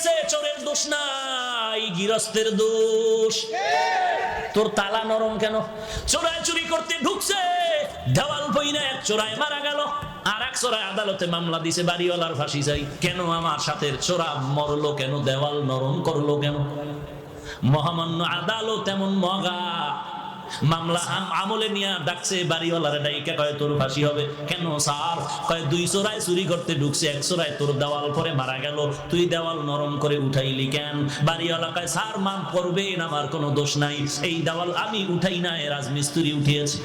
গেছে চোরের দোষ নাই, গৃহস্থের দোষ। তোর তালা নরম কেন? চোরায় চুরি করতে ঢুকছে, দেওয়াল বইনা এক চোরায় মারা গেল। আর এক চোরায় আদালতে মামলা দিছে, বাড়িওয়ালার ফাঁসি চাই। কেন আমার সাথে চোরা মরলো কেন? দেওয়াল নরম করল কেন? মহামান্য আদালত এমন মগা মামলা আম- আমলে নিয়ে ডাকছে, বাড়িওয়ালার ডাইকা কয়, তোর ফাঁসি হবে? কেন স্যার? কয়, দুই চোরায় চুরি করতে ঢুকছে, এক চোরায় তোর দেওয়াল পরে মারা গেল। তুই দেওয়াল নরম করে উঠাইলি কেন? বাড়িওয়ালা কয়, স্যার, মাপ করবেন, আমার কোনো দোষ নাই। এই দেওয়াল আমি উঠাই না, এ রাজমিস্ত্রি উঠিয়েছে।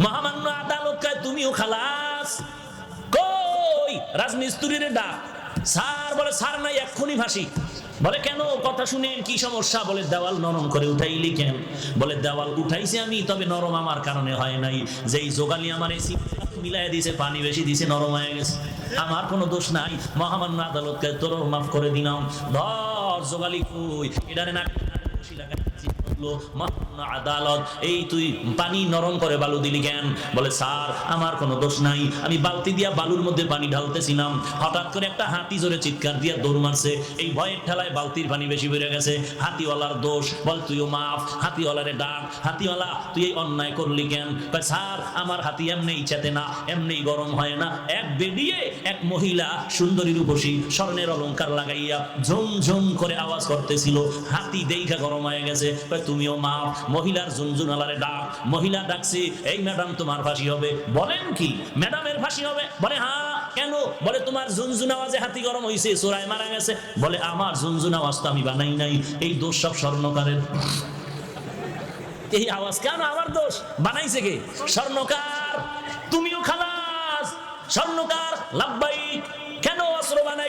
মহামান্য আদালত কয়, তুমিও খালাস, কই, রাজমিস্ত্রির ডাক। স্যার বলে, স্যার নাই এক্ষুনি ফাঁসি বলে, কেন? কথা শুনেন, কি সমস্যা? বলে, দেওয়াল নরম করে উঠাইলি কেন? বলে, দেওয়াল উঠাইছে আমি, তবে নরম আমার কারণে হয় নাই। যেই জোগালি আমার এসি মিলাই দিছে, পানি বেশি দিছে, নরম হয়ে গেছে। আমার কোনো দোষ নাই। মহামান্য আদালতকে তোর মাফ করে দিলাম। ধর জোগালি কই? এটারে না আদালত, এই তুই পানি নরম করে বালু দিলি কেন? বলে, স্যার, আমার কোনো দোষ নাই। আমি বালতি দিয়া বালুর মধ্যে পানি ঢালতেছিলাম। হঠাৎ করে একটা হাতি জোরে চিৎকার দিয়া দৌড় মারছে। এই ভয়ের ঠেলায় বালতির পানি বেশি বেড়ে গেছে। হাতিওয়ালার দোষ। বল, তুইও মাফ। হাতিওয়ালারে ডাক। হাতিওয়ালা, তুই এই অন্যায় করলি কেন? স্যার, আমার হাতি এমনি ইচ্ছাতে না এমনি গরম হয় না। এক বেরিয়ে এক মহিলা সুন্দরী রূপসী স্বর্ণের অলংকার লাগাইয়া ঝুম ঝুম করে আওয়াজ করতেছিল। হাতি দেখা গরম হয়ে গেছে। কয়, তুমিও মা মহিলার ঝুনঝুনালারে ডাক। মহিলা ডাকছে এই ম্যাডাম তোমার ফাঁসি হবে। বলেন কি? ম্যাডামের ফাঁসি হবে। বলে হ্যাঁ কেন? বলে তোমার ঝুনঝুন আওয়াজে হাতি গরম হয়েছে চোরায় মারা গেছে। বলে আমার ঝুনঝুন আওয়াজ তো আমি বানাই নাই। এই দোষ সব স্বর্ণকারের। এই আওয়াজ কেন? আমার দোষ। বানাইছে কে? স্বর্ণকার। তুমিও খালাস। স্বর্ণকার লাভবাইক কেন অস্ত্র আমার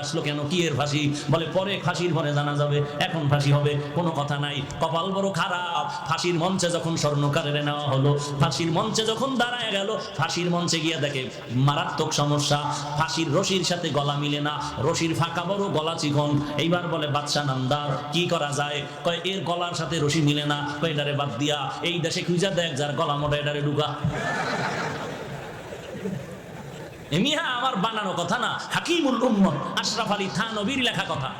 আসলো কেন? কি এর ফাঁসি? বলে, পরে ফাঁসির পরে জানা যাবে। এখন ফাঁসি হবে। কোনো কথা নাই। কপাল বড় খারাপ। ফাঁসির মঞ্চে যখন স্বর্ণকারের নেওয়া হলো, ফাঁসির মঞ্চে যখন দাঁড়ায় গেল, ফাঁসির মঞ্চে গিয়ে দেখে, মারাত্মক সমস্যা। ফাঁসির রশির সাথে গলা মিলে না। রশির ফাঁকা বড় গলা চিকন। এইবার বলে, বাদশা নামদার, কি করা যায়? কয় এর গলার সাথে রশি মিলে না। এটারে বাদ দিয়া এই দেশে খুঁজা দেখ যার গলা মোটা, এটারে ঢুকা। এমিহা আমার বানানো কথা না। হাকিমুল উম্মত, আশরাফ আলী থানবীর লেখা কথা।